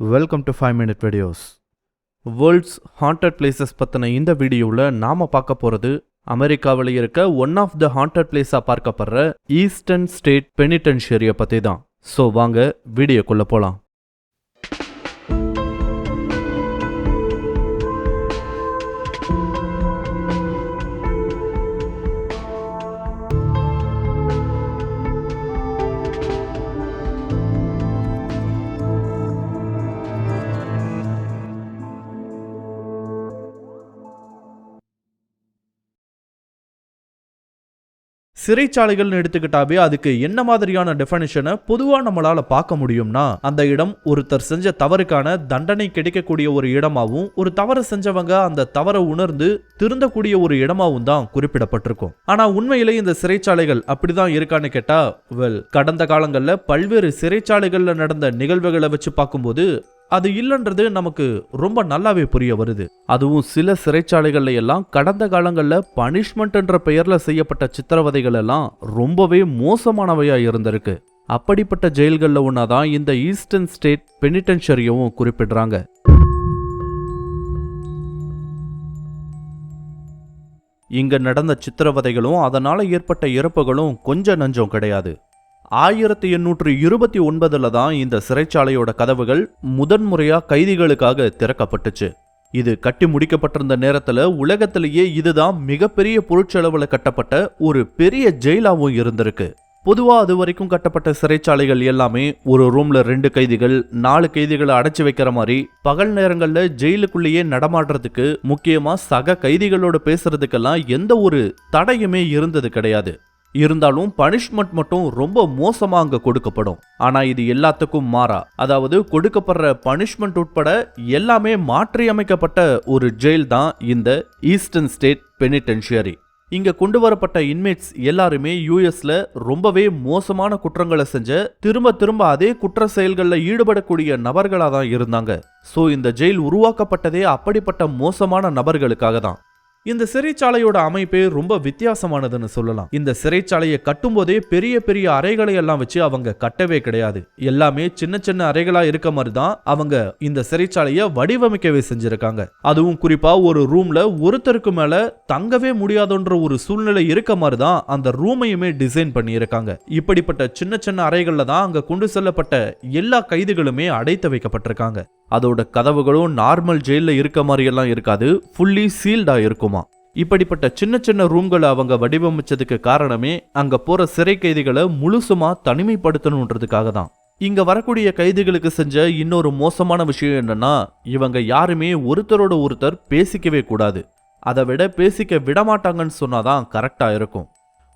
Welcome to five minute videos world's haunted places பற்றின இந்த வீடியோவில் நாம் பார்க்க போகிறது அமெரிக்காவில் இருக்க ஒன் ஆஃப் த ஹாண்டட் பிளேஸாக பார்க்கப்படுற ஈஸ்டர்ன் ஸ்டேட் பெனிடென்ஷியரியை பற்றி தான் ஸோ வாங்க வீடியோக்குள்ளே போகலாம் சிறைச்சாலைகள்னு எடுத்துக்கிட்டாவே அதுக்கு என்ன மாதிரியான டெஃபனிஷனை பொதுவாக நம்மளால பார்க்க முடியும்னா அந்த இடம் ஒருத்தர் செஞ்ச தவறுக்கான தண்டனை கிடைக்கக்கூடிய ஒரு இடமாவும் ஒரு தவறு செஞ்சவங்க அந்த தவறை உணர்ந்து திருந்தக்கூடிய ஒரு இடமாவும் தான் குறிப்பிடப்பட்டிருக்கும். ஆனா உண்மையிலே இந்த சிறைச்சாலைகள் அப்படிதான் இருக்கான்னு கேட்டா வெல் கடந்த காலங்களில் பல்வேறு சிறைச்சாலைகளில் நடந்த நிகழ்வுகளை வச்சு பார்க்கும்போது அது இல்லைன்றது நமக்கு ரொம்ப நல்லாவே புரிய வருது. அதுவும் சில சிறைச்சாலைகள்ல எல்லாம் கடந்த காலங்களில் பனிஷ்மெண்ட்ன்ற பெயரில் செய்யப்பட்ட சித்திரவதைகள் எல்லாம் ரொம்பவே மோசமானவையா இருந்திருக்கு. அப்படிப்பட்ட ஜெயில்களில் ஒன்றா தான் இந்த ஈஸ்டர்ன் ஸ்டேட் பெனிடென்ஷரியவும் குறிப்பிடுறாங்க. இங்க நடந்த சித்திரவதைகளும் அதனால ஏற்பட்ட இறப்புகளும் கொஞ்சம் நஞ்சம் கிடையாது. ஆயிரத்தி எண்ணூற்று இருபத்தி ஒன்பதுல தான் இந்த சிறைச்சாலையோட கதவுகள் முதன்முறையா கைதிகளுக்காக திறக்கப்பட்டுச்சு. இது கட்டி முடிக்கப்பட்டிருந்த நேரத்துல உலகத்திலேயே இதுதான் மிகப்பெரிய பொருட்செலவுல கட்டப்பட்ட ஒரு பெரிய ஜெயிலாவும் இருந்திருக்கு. பொதுவா அது வரைக்கும் கட்டப்பட்ட சிறைச்சாலைகள் எல்லாமே ஒரு ரூம்ல ரெண்டு கைதிகள் நாலு கைதிகளை அடைச்சி வைக்கிற மாதிரி பகல் நேரங்கள்ல ஜெயிலுக்குள்ளேயே நடமாடுறதுக்கு முக்கியமா சக கைதிகளோட பேசுறதுக்கெல்லாம் எந்த ஒரு தடையுமே இருந்தது கிடையாது. இருந்தாலும் பனிஷ்மெண்ட் மட்டும் ரொம்ப மோசமா அங்க கொடுக்கப்படும். ஆனா இது எல்லாத்துக்கும் மாறா. அதாவது கொடுக்கப்படுற பனிஷ்மெண்ட் உட்பட எல்லாமே மாற்றியமைக்கப்பட்ட ஒரு ஜெயில் தான் இந்த ஈஸ்டர்ன் ஸ்டேட் பெனிடென்ஷியரி இங்க கொண்டு வரப்பட்ட இன்மேட்ஸ் எல்லாருமே யூஎஸ்ல ரொம்பவே மோசமான குற்றங்களை செஞ்ச திரும்ப திரும்ப அதே குற்ற செயல்களில் ஈடுபடக்கூடிய நபர்களாக தான் இருந்தாங்க. ஸோ இந்த ஜெயில் உருவாக்கப்பட்டதே அப்படிப்பட்ட மோசமான நபர்களுக்காக தான். இந்த சிறைச்சாலையோட அமைப்பே ரொம்ப வித்தியாசமானதுன்னு சொல்லலாம். இந்த சிறைச்சாலையை கட்டும்போதே பெரிய பெரிய அறைகளை எல்லாம் வச்சு அவங்க கட்டவே கிடையாது. எல்லாமே சின்ன சின்ன அறைகளா இருக்க மாதிரி தான் அவங்க இந்த சிறைச்சாலையை வடிவமைக்கவே செஞ்சிருக்காங்க. அதுவும் குறிப்பா ஒரு ரூம்ல ஒருத்தருக்கு மேல தங்கவே முடியாதுன்ற ஒரு சூழ்நிலை இருக்க மாதிரி தான் அந்த ரூமையுமே டிசைன் பண்ணியிருக்காங்க. இப்படிப்பட்ட சின்ன சின்ன அறைகள்ல தான் அங்க கொண்டு செல்லப்பட்ட எல்லா கைதிகளுமே அடைத்து வைக்கப்பட்டிருக்காங்க. அதோட கதவுகளும் நார்மல் ஜெயிலில் இருக்க மாதிரியெல்லாம் இருக்காது. ஃபுல்லி சீல்டாக இருக்குமா? இப்படிப்பட்ட சின்ன சின்ன ரூம்களை அவங்க வடிவமைச்சதுக்கு காரணமே அங்கே போகிற சிறை கைதிகளை முழுசுமா தனிமைப்படுத்தணுன்றதுக்காக தான். இங்கே வரக்கூடிய கைதிகளுக்கு செஞ்ச இன்னொரு மோசமான விஷயம் என்னன்னா இவங்க யாருமே ஒருத்தரோட ஒருத்தர் பேசிக்கவே கூடாது. அதை விட பேசிக்க விடமாட்டாங்கன்னு சொன்னாதான் கரெக்டாக இருக்கும்.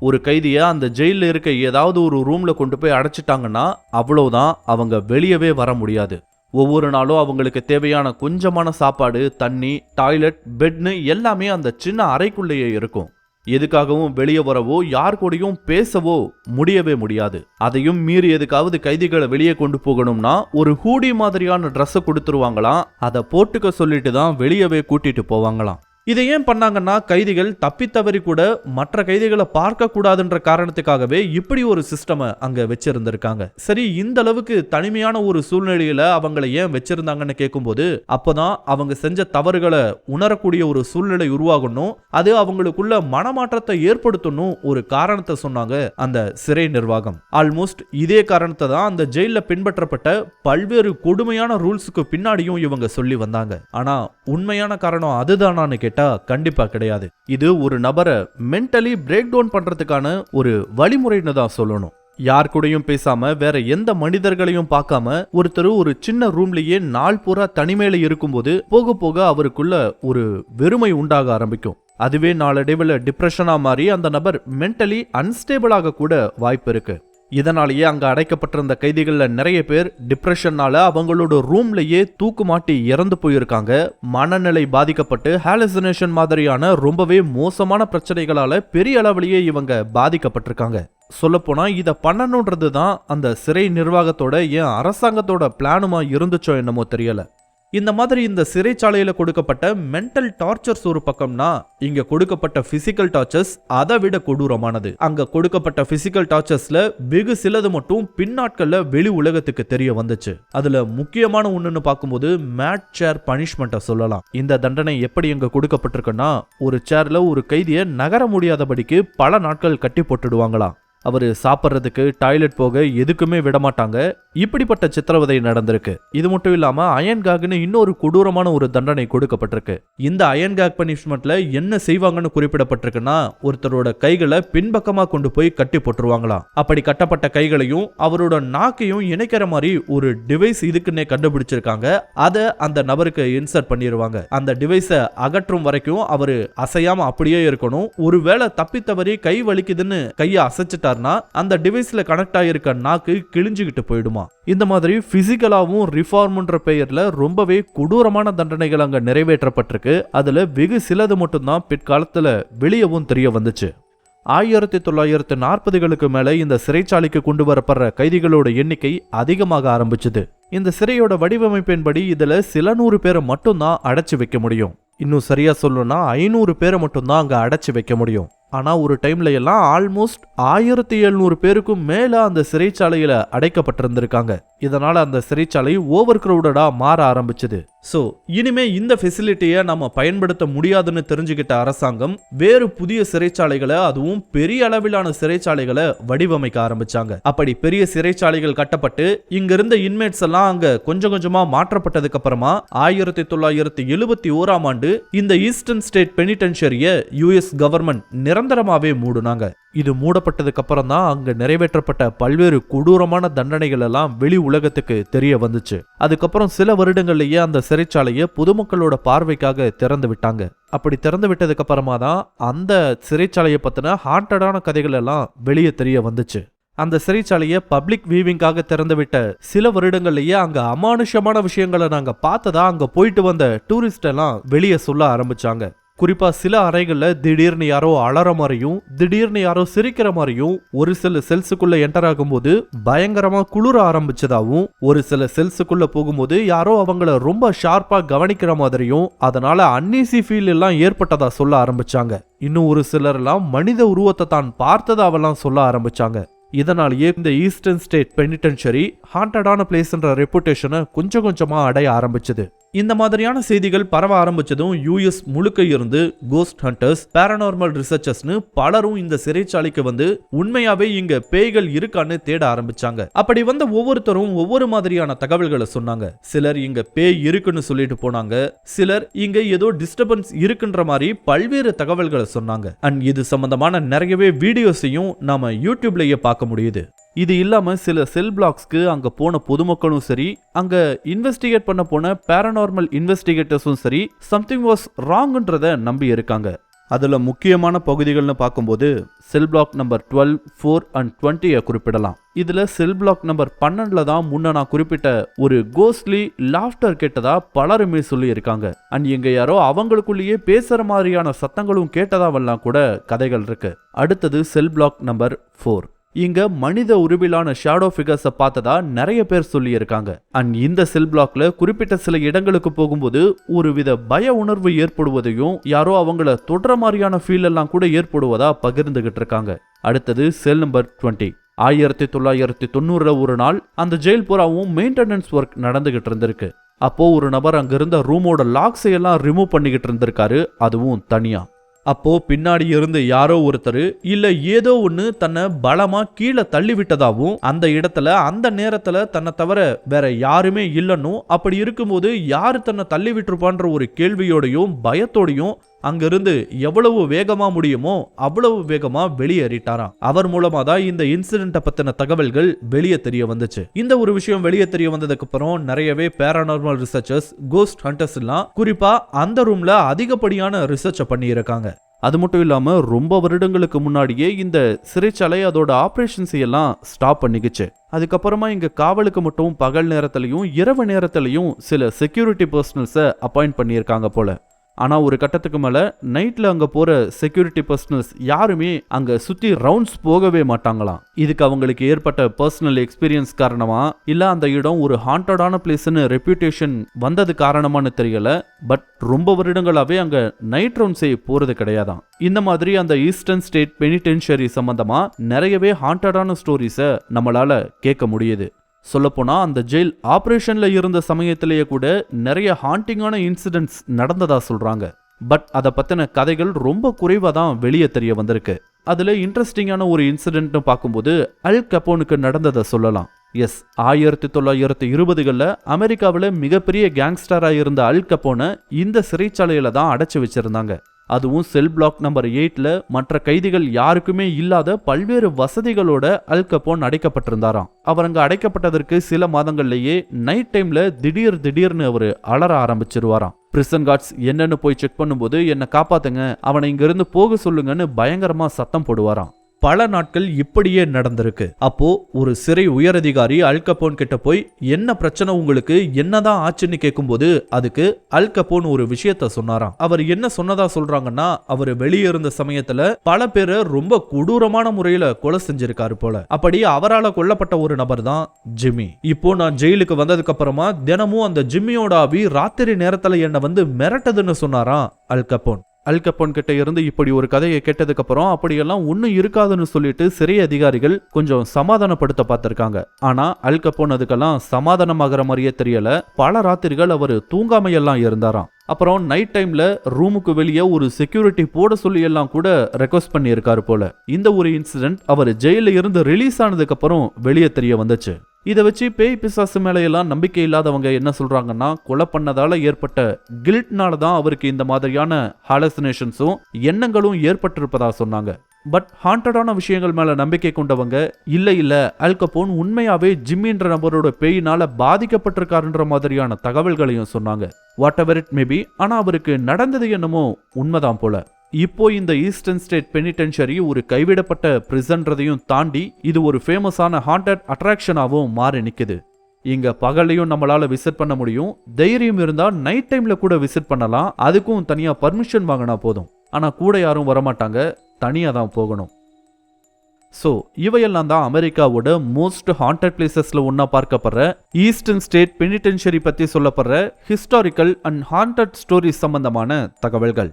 ஒரு கைதியை அந்த ஜெயிலில் இருக்க ஏதாவது ஒரு ரூமில் கொண்டு போய் அடைச்சிட்டாங்கன்னா அவ்வளோதான் அவங்க வெளியவே வர முடியாது. ஒவ்வொரு நாளும் அவங்களுக்கு தேவையான கொஞ்சமான சாப்பாடு தண்ணி டாய்லெட் பெட்னு எல்லாமே அந்த சின்ன அறைக்குள்ளேயே இருக்கும். எதுக்காகவும் வெளியே வரவோ யார் கூடயும் பேசவோ முடியவே முடியாது. அதையும் மீறி எதுக்காவது கைதிகளை வெளியே கொண்டு போகணும்னா ஒரு ஹூடி மாதிரியான ட்ரெஸ்ஸை கொடுத்துருவாங்களாம். அதை போட்டுக்க சொல்லிட்டு தான் வெளியவே கூட்டிட்டு போவாங்களாம். இதை ஏன் பண்ணாங்கன்னா கைதிகள் தப்பித்தவறி கூட மற்ற கைதிகளை பார்க்க கூடாதுன்ற காரணத்துக்காகவே இப்படி ஒரு சிஸ்டமை அங்கே வச்சிருந்திருக்காங்க. சரி இந்த அளவுக்கு தனிமையான ஒரு சூழ்நிலையில அவங்கள ஏன் வச்சிருந்தாங்கன்னு கேட்கும்போது அப்போதான் அவங்க செஞ்ச தவறுகளை உணரக்கூடிய ஒரு சூழ்நிலை உருவாகணும். அது அவங்களுக்குள்ள மனமாற்றத்தை ஏற்படுத்தணும் ஒரு காரணத்தை சொன்னாங்க அந்த சிறை நிர்வாகம். ஆல்மோஸ்ட் இதே காரணத்தை தான் அந்த ஜெயில பின்பற்றப்பட்ட பல்வேறு கொடுமையான ரூல்ஸுக்கு பின்னாடியும் இவங்க சொல்லி வந்தாங்க. ஆனா உண்மையான காரணம் அதுதானான்னு கேட்டா கண்டிப்பா கிடையாது. இது ஒரு நபரை மென்டலி பிரேக் டவுன் பண்றதுக்கான ஒரு வழிமுறைன்னு தான் சொல்லணும். யார் கூடயும் பேசாம வேற எந்த மனிதர்களையும் பார்க்காம ஒருத்தர் ஒரு சின்ன ரூம்லயே நாள் பூரா தனிமையில இருக்கும்போது போக போக அவருக்குள்ள ஒரு வெறுமை உண்டாக ஆரம்பிக்கும். அதுவே நாளடைவில் டிப்ரெஷனா மாறி அந்த நபர் மென்டலி அன்ஸ்டேபிளாக கூட வாய்ப்பு இருக்கு. இதனாலேயே அங்கே அடைக்கப்பட்டிருந்த கைதிகளில் நிறைய பேர் டிப்ரெஷன்னால் அவங்களோட ரூம்லேயே தூக்கு மாட்டி இறந்து போயிருக்காங்க. மனநிலை பாதிக்கப்பட்டு ஹாலுசினேஷன் மாதிரியான ரொம்பவே மோசமான பிரச்சனைகளால் பெரிய அளவிலேயே இவங்க பாதிக்கப்பட்டிருக்காங்க. சொல்லப்போனால் இதை பண்ணணுன்றது தான் அந்த சிறை நிர்வாகத்தோட ஏன் அரசாங்கத்தோட பிளானுமா இருந்துச்சோ என்னமோ தெரியலை. இந்த மாதிரி இந்த சிறைச்சாலையில் கொடுக்கப்பட்ட மென்டல் டார்ச்சர்ஸ் ஒரு பக்கம்னா இங்க கொடுக்கப்பட்ட பிசிக்கல் டார்ச்சர்ஸ் அதை விட கொடூரமானது. அங்க கொடுக்கப்பட்ட பிசிக்கல் டார்ச்சர்ஸ்ல வெகு சிலது மட்டும் பின்னாட்கள்ல வெளி உலகத்துக்கு தெரிய வந்துச்சு. அதுல முக்கியமான ஒண்ணுன்னு பார்க்கும்போது மேட் சேர் பனிஷ்மெண்ட்டை சொல்லலாம். இந்த தண்டனை எப்படி இங்க கொடுக்கப்பட்டிருக்குன்னா ஒரு சேர்ல ஒரு கைதியை நகர முடியாதபடிக்கு பல நாட்கள் கட்டி போட்டுடுவாங்களாம். அவர் சாப்பிட்றதுக்கு டாய்லெட் போக எதுக்குமே விட மாட்டாங்க இப்படிப்பட்ட சித்திரவதை நடந்திருக்கு. இது மட்டும் இல்லாம அயன்காக்னு இன்னொரு கொடூரமான ஒரு தண்டனை கொடுக்கப்பட்டிருக்கு. இந்த அயன்காக் பனிஷ்மெண்ட்ல என்ன செய்வாங்கன்னு குறிப்பிடப்பட்டிருக்குன்னா ஒருத்தரோட கைகளை பின்பக்கமா கொண்டு போய் கட்டி போட்டுருவாங்களாம் அப்படி கட்டப்பட்ட கைகளையும் அவரோட நாக்கையும் இணைக்கிற மாதிரி ஒரு டிவைஸ் இதுக்குன்னே கண்டுபிடிச்சிருக்காங்க. அதை அந்த நபருக்கு இன்சர்ட் பண்ணிடுவாங்க அந்த டிவைஸை அகற்றும் வரைக்கும் அவர் அசையாம அப்படியே இருக்கணும். ஒருவேளை தப்பித்தவரி கை வலிக்குதுன்னு கையை அசைச்சிட்டா அசைச்சிட்டாருன்னா அந்த டிவைஸ்ல கனெக்ட் ஆகியிருக்க நாக்கு கிழிஞ்சுக்கிட்டு போயிடுமா. இந்த மாதிரி பிசிக்கலாவும் ரிஃபார்ம்ன்ற பெயர்ல ரொம்பவே கொடூரமான தண்டனைகள் அங்க நிறைவேற்றப்பட்டிருக்கு. அதுல வெகு சிலது மட்டும்தான் பிற்காலத்துல வெளியவும் தெரிய வந்துச்சு. ஆயிரத்தி தொள்ளாயிரத்து நாற்பதுகளுக்கு மேலே இந்த சிறைச்சாலைக்கு கொண்டு வரப்படுற கைதிகளோட எண்ணிக்கை அதிகமாக ஆரம்பிச்சது. இந்த சிறையோட வடிவமைப்பின்படி இதுல சில நூறு பேரை மட்டும்தான் அடைச்சு வைக்க முடியும். இன்னும் சரியா சொல்லணும்னா ஐநூறு பேரை மட்டும்தான் அங்க அடைச்சு வைக்க முடியும். ஆனா ஒரு டைம்ல எல்லாம் ஆல்மோஸ்ட் ஆயிரத்தி எழுநூறு பேருக்கும் மேல அந்த சிறைச்சாலையில் அடைக்கப்பட்டிருந்திருக்காங்க. இதனால அந்த சிறைச்சாலை ஓவர் க்ரௌடடாக மாற ஆரம்பிச்சது. ஸோ இனிமே இந்த ஃபெசிலிட்டியை நம்ம பயன்படுத்த முடியாதுன்னு தெரிஞ்சுக்கிட்ட அரசாங்கம் வேறு புதிய சிறைச்சாலைகளை அதுவும் பெரிய அளவிலான சிறைச்சாலைகளை வடிவமைக்க ஆரம்பிச்சாங்க. அப்படி பெரிய சிறைச்சாலைகள் கட்டப்பட்டு இங்கிருந்த இன்மேட்ஸ் எல்லாம் அங்க கொஞ்சம் கொஞ்சமா மாற்றப்பட்டதுக்கு அப்புறமா ஆயிரத்தி தொள்ளாயிரத்தி எழுபத்தி ஓராம் ஆண்டு இந்த eastern state penitentiary US government நிற நிரந்தரமாகவே மூடுனாங்க. இது மூடப்பட்டதுக்கு அப்புறம் தான் அங்க நிறைவேற்றப்பட்ட பல்வேறு கொடூரமான தண்டனைகள் எல்லாம் வெளி உலகத்துக்கு தெரிய வந்துச்சு. அதுக்கப்புறம் சில வருடங்கள்லயே அந்த சிறைச்சாலையை பொதுமக்களோட பார்வைக்காக திறந்து விட்டாங்க. அப்படி திறந்து விட்டதுக்கு அப்புறமா தான் அந்த சிறைச்சாலையை பத்தின ஹாண்டடான கதைகள் எல்லாம் வெளியே தெரிய வந்துச்சு. அந்த சிறைச்சாலையை பப்ளிக் வியூவிங்காக திறந்துவிட்ட சில வருடங்கள்லயே அங்க அமானுஷமான விஷயங்களை நாங்க பார்த்ததா அங்க போயிட்டு வந்த டூரிஸ்ட் எல்லாம் வெளியே சொல்ல ஆரம்பிச்சாங்க. குறிப்பாக சில அறைகளில் திடீர்னு யாரோ அலற மாதிரியும் திடீர்னு யாரோ சிரிக்கிற மாதிரியும் ஒரு சில செல்ஸுக்குள்ளே என்டர் ஆகும்போது பயங்கரமாக குளிர ஆரம்பிச்சதாகவும் ஒரு சில செல்ஸுக்குள்ளே போகும்போது யாரோ அவங்கள ரொம்ப ஷார்ப்பாக கவனிக்கிற மாதிரியும் அதனால் அன்னீசி ஃபீல் எல்லாம் ஏற்பட்டதா சொல்ல ஆரம்பிச்சாங்க. இன்னும் ஒரு சிலர்லாம் மனித உருவத்தை தான் பார்த்ததாவெல்லாம் சொல்ல ஆரம்பிச்சாங்க. இதனாலேயே இந்த ஈஸ்டர்ன் ஸ்டேட் பெனிடென்ஷரி ஹாண்டடான பிளேஸ்ன்ற ரெப்புடேஷனை கொஞ்சம் கொஞ்சமாக அடைய ஆரம்பிச்சது. இந்த மாதிரியான செய்திகள் பரவ ஆரம்பிச்சதும் யூஎஸ் முழுக்க இருந்து கோஸ்ட் ஹண்டர்ஸ் பேரனார்மல் ரிசர்ச்சர்ஸ்னு பலரும் இந்த சிறைச்சாலைக்கு வந்து உண்மையாவே இங்க பேய்கள் இருக்கான்னு தேட ஆரம்பிச்சாங்க. அப்படி வந்த ஒவ்வொருத்தரும் ஒவ்வொரு மாதிரியான தகவல்களை சொன்னாங்க. சிலர் இங்க பேய் இருக்குன்னு சொல்லிட்டு போனாங்க. சிலர் இங்க ஏதோ டிஸ்டர்பன்ஸ் இருக்குன்ற மாதிரி பல்வேறு தகவல்களை சொன்னாங்க. அண்ட் இது சம்பந்தமான நிறையவே வீடியோஸையும் நாம யூடியூப்லயே பார்க்க முடியுது. இது இல்லாமல் சில செல் பிளாக்ஸ்க்கு அங்கே போன பொதுமக்களும் சரி அங்கே இன்வெஸ்டிகேட் பண்ண போன பேரனார்மல் இன்வெஸ்டிகேட்டர்ஸும் சரி சம்திங் வாஸ் ராங்ன்றத நம்பி இருக்காங்க. அதில் முக்கியமான பகுதிகள்னு பார்க்கும்போது cell block number twelve four and டுவெண்ட்டியை குறிப்பிடலாம். இதில் செல் பிளாக் நம்பர் பன்னெண்டில் தான் முன்ன நான் குறிப்பிட்ட ஒரு கோஸ்ட்லி லாஃப்டர் கேட்டதா பலருமே சொல்லி இருக்காங்க அண்ட் எங்க யாரோ அவங்களுக்குள்ளேயே பேசுகிற மாதிரியான சத்தங்களும் கேட்டதாவெல்லாம் கூட கதைகள் இருக்கு. அடுத்தது செல் பிளாக் நம்பர் ஃபோர் இங்க மனித உருவிலான ஷேடோ ஃபிகர்ஸை பார்த்ததா நிறைய பேர் சொல்லியிருக்காங்க. அண்ட் இந்த செல் பிளாக்ல குறிப்பிட்ட சில இடங்களுக்கு போகும்போது ஒருவித பய உணர்வு ஏற்படுவதையும் யாரோ அவங்கள தொடர மாதிரியான ஃபீல் எல்லாம் கூட ஏற்படுவதா பகிர்ந்துகிட்டு இருக்காங்க. அடுத்தது செல் நம்பர் டுவெண்ட்டி ஆயிரத்தி தொள்ளாயிரத்தி தொண்ணூறுல ஒரு நாள் அந்த ஜெயில் பூராவும் மெயின்டெனன்ஸ் ஒர்க் நடந்துகிட்டு இருந்திருக்கு. அப்போ ஒரு நபர் அங்கிருந்த ரூமோட லாக்ஸை எல்லாம் ரிமூவ் பண்ணிக்கிட்டு இருந்திருக்காரு. அதுவும் தனியா. அப்போ பின்னாடி இருந்து யாரோ ஒருத்தர் இல்ல ஏதோ ஒண்ணு தன்னை பலமா கீழே தள்ளி விட்டதாவும் அந்த இடத்துல அந்த நேரத்துல தன்னை தவிர வேற யாருமே இல்லைன்னும் அப்படி இருக்கும்போது யாரு தன்னை தள்ளி விட்டுருப்பான்ற ஒரு கேள்வியோடையும் பயத்தோடையும் அங்கிருந்து எவ்வளவு வேகமா முடியுமோ அவ்வளவு வேகமா வெளியேறிட்டாராம். அவர் மூலமா தான் இந்த இன்சிடென்ட்டை பத்தின தகவல்கள் வெளியே தெரிய வந்துச்சு. இந்த ஒரு விஷயம் வெளியே தெரிய வந்ததுக்கு அப்புறம் நிறையவே பேரானார்மல் ரிசர்ச்சர்ஸ் கோஸ்ட் ஹண்டர்ஸ் எல்லாம் குறிப்பா அந்த ரூம்ல அதிகப்படியான ரிசர்ச்சை பண்ணியிருக்காங்க. அது மட்டும் இல்லாம ரொம்ப வருடங்களுக்கு முன்னாடியே இந்த சிறைச்சாலை அதோட ஆபரேஷன்ஸ் எல்லாம் ஸ்டாப் பண்ணிக்குச்சு. அதுக்கப்புறமா இங்க காவலுக்கு மட்டும் பகல் நேரத்திலையும் இரவு நேரத்திலையும் சில செக்யூரிட்டி பர்சனல்ஸை அப்பாயிண்ட் பண்ணியிருக்காங்க போல. ஆனால் ஒரு கட்டத்துக்கு மேலே நைட்டில் அங்கே போகிற செக்யூரிட்டி பர்சனல்ஸ் யாருமே அங்கே சுற்றி ரவுண்ட்ஸ் போகவே மாட்டாங்களாம். இதுக்கு அவங்களுக்கு ஏற்பட்ட பர்சனல் எக்ஸ்பீரியன்ஸ் காரணமா? இல்லை அந்த இடம் ஒரு ஹாண்டடான பிளேஸ்னு ரெப்யூட்டேஷன் வந்தது காரணமான்னு தெரியல. பட் ரொம்ப வருடங்களாகவே அங்கே நைட் ரவுண்ட்ஸே போகிறது கிடையாதான் இந்த மாதிரி அந்த ஈஸ்டர்ன் ஸ்டேட் பெனிடென்ஷரி சம்மந்தமாக நிறையவே ஹாண்டடான ஸ்டோரிஸை நம்மளால கேட்க முடியுது. சொல்லப்போனால் அந்த ஜெயில் ஆப்ரேஷனில் இருந்த சமயத்திலேயே கூட நிறைய ஹாண்டிங்கான இன்சிடென்ட்ஸ் நடந்ததா சொல்கிறாங்க பட் அதை பற்றின கதைகள் ரொம்ப குறைவாக தான் வெளியே தெரிய வந்திருக்கு. அதில் இன்ட்ரெஸ்டிங்கான ஒரு இன்சிடென்ட்னு பார்க்கும்போது அல் கப்போனுக்கு நடந்ததை சொல்லலாம். எஸ் ஆயிரத்தி தொள்ளாயிரத்தி இருபதுகளில் அமெரிக்காவில் மிகப்பெரிய கேங்ஸ்டராக இருந்த அல் கப்போனை இந்த சிறைச்சாலையில் தான் அடைச்சி வச்சிருந்தாங்க. அதுவும் செல் பிளாக் நம்பர் எயிட்ல மற்ற கைதிகள் யாருக்குமே இல்லாத பல்வேறு வசதிகளோட அல் கப்போன் அடைக்கப்பட்டிருந்தாராம். அவர் அங்க அடைக்கப்பட்டதற்கு சில மாதங்கள்லயே நைட் டைம்ல திடீர் திடீர்னு அவர் அலற ஆரம்பிச்சிருவாராம். பிரிசன் கார்ட்ஸ் என்னன்னு போய் செக் பண்ணும்போது என்னை காப்பாத்துங்க அவனை இங்கிருந்து போக சொல்லுங்கன்னு பயங்கரமா சத்தம் போடுவாராம். பல நாட்கள் இப்படியே நடந்திருக்கு. அப்போ ஒரு சிறை உயரதிகாரி அல்கபோன் கிட்ட போய் என்ன பிரச்சனை உங்களுக்கு? என்னதான் ஆச்சுன்னு கேட்கும்போது அதுக்கு அல்கப்போன் ஒரு விஷயத்த சொன்னாராம். அவர் என்ன சொன்னதா சொல்றாங்கன்னா அவர் வெளியே இருந்த சமயத்துல பல பேரை ரொம்ப கொடூரமான முறையில கொலை செஞ்சிருக்காரு போல. அப்படி அவரால் கொல்லப்பட்ட ஒரு நபர் தான் ஜிம்மி. இப்போ நான் ஜெயிலுக்கு வந்ததுக்கு அப்புறமா தினமும் அந்த ஜிம்மியோட ஆவி ராத்திரி நேரத்துல என்னை வந்து மிரட்டதுன்னு சொன்னாராம் அல்கபோன் அல்கப்பன் கிட்ட இருந்து இப்படி ஒரு கதையை கேட்டதுக்கப்புறம் அப்படியெல்லாம் ஒன்றும் இருக்காதுன்னு சொல்லிட்டு சிறை அதிகாரிகள் கொஞ்சம் சமாதானப்படுத்த பார்த்துருக்காங்க. ஆனா அல்கப்பன் அதுக்கெல்லாம் சமாதானமாகிற மாதிரியே தெரியல. பல ராத்திரிகள் அவர் தூங்காமையெல்லாம் இருந்தாராம். அப்புறம் நைட் டைம்ல ரூமுக்கு வெளியே ஒரு செக்யூரிட்டி போட சொல்லி எல்லாம் கூட ரெக்வஸ்ட் பண்ணியிருக்காரு போல. இந்த ஒரு இன்சிடென்ட் அவர் ஜெயில இருந்து ரிலீஸ் ஆனதுக்கு அப்புறம் வெளியே தெரிய வந்துச்சு. இதை வச்சு பேய் பிசாசு மேலையெல்லாம் நம்பிக்கை இல்லாதவங்க என்ன சொல்றாங்கன்னா கொலை பண்ணதால ஏற்பட்ட கில்ட்னால தான் அவருக்கு இந்த மாதிரியான ஹாலசினேஷன்ஸும் எண்ணங்களும் ஏற்பட்டிருப்பதா சொன்னாங்க. பட் ஹாண்டடான விஷயங்கள் மேல நம்பிக்கை கொண்டவங்க இல்ல இல்ல அல்கப்போன் உண்மையாவே ஜிம்மின்ற நபரோட பேயினால பாதிக்கப்பட்டிருக்காருன்ற மாதிரியான தகவல்களையும் சொன்னாங்க. வாட் எவர் இட் மேபி ஆனா அவருக்கு நடந்தது என்னமோ உண்மைதான் போல. இப்போ இந்த ஈஸ்டர்ன் ஸ்டேட் பெனிடென்ஷரி ஒரு கைவிடப்பட்ட பிரிசன்றதையும் தாண்டி இது ஒரு ஃபேமஸான ஹாண்டட் அட்ராக்ஷனாகவும் மாறி நிற்குது இங்க பகலையும் நம்மளால விசிட் பண்ண முடியும். தைரியம் இருந்தா நைட் டைம்ல கூட விசிட் பண்ணலாம். அதுக்கும் தனியா பர்மிஷன் வாங்கினா போதும். ஆனா கூட யாரும் வரமாட்டாங்க. தனியா தான் போகணும். ஸோ இவையெல்லாம் தான் அமெரிக்காவோட மோஸ்ட் ஹாண்டட் பிளேசஸில் ஒன்றா பார்க்கப்படுற ஈஸ்டர்ன் ஸ்டேட் பெனிடென்ஷரி பற்றி சொல்லப்படுற ஹிஸ்டாரிக்கல் அண்ட் ஹாண்டட் ஸ்டோரிஸ் சம்பந்தமான தகவல்கள்.